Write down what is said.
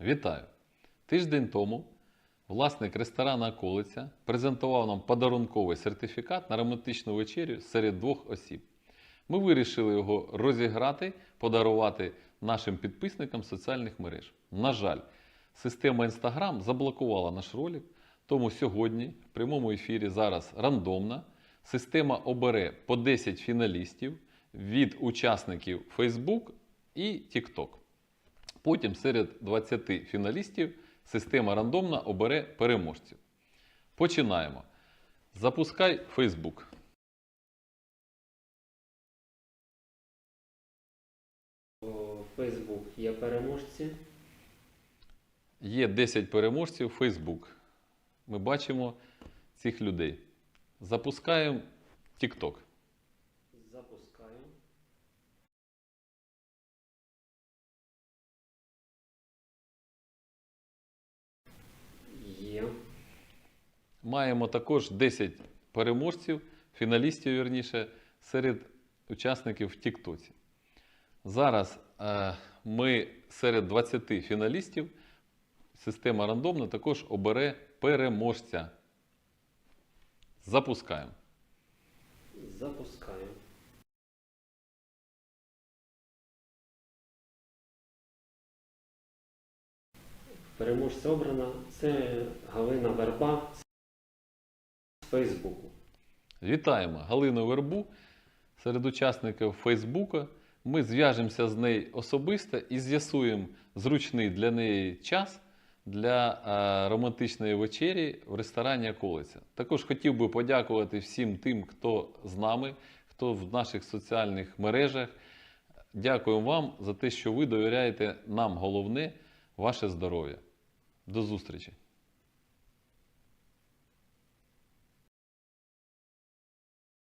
Вітаю! Тиждень тому власник ресторану Околиця презентував нам подарунковий сертифікат на романтичну вечерю серед двох осіб. Ми вирішили його розіграти, подарувати нашим підписникам соціальних мереж. На жаль, система Instagram заблокувала наш ролик, тому сьогодні в прямому ефірі зараз рандомно система обере по 10 фіналістів від учасників Facebook і TikTok. Потім серед 20 фіналістів система рандомно обере переможців. Починаємо. Запускай Facebook. Facebook є переможці. Є 10 переможців Facebook. Ми бачимо цих людей. Запускаємо TikTok. Запускаю. Маємо також 10 переможців, фіналістів, вірніше, серед учасників в Тіктоці. Зараз е, ми серед 20 фіналістів система рандомна також обере переможця. Запускаємо. Запускаю. Переможця обрана. Це Галина Верба Фейсбуку. Вітаємо Галину Вербу серед учасників Фейсбука. Ми зв'яжемося з нею особисто і з'ясуємо зручний для неї час для е, романтичної вечері в ресторані Околиця. Також хотів би подякувати всім тим, хто з нами, хто в наших соціальних мережах. Дякуємо вам за те, що ви довіряєте нам головне ваше здоров'я. До зустрічі!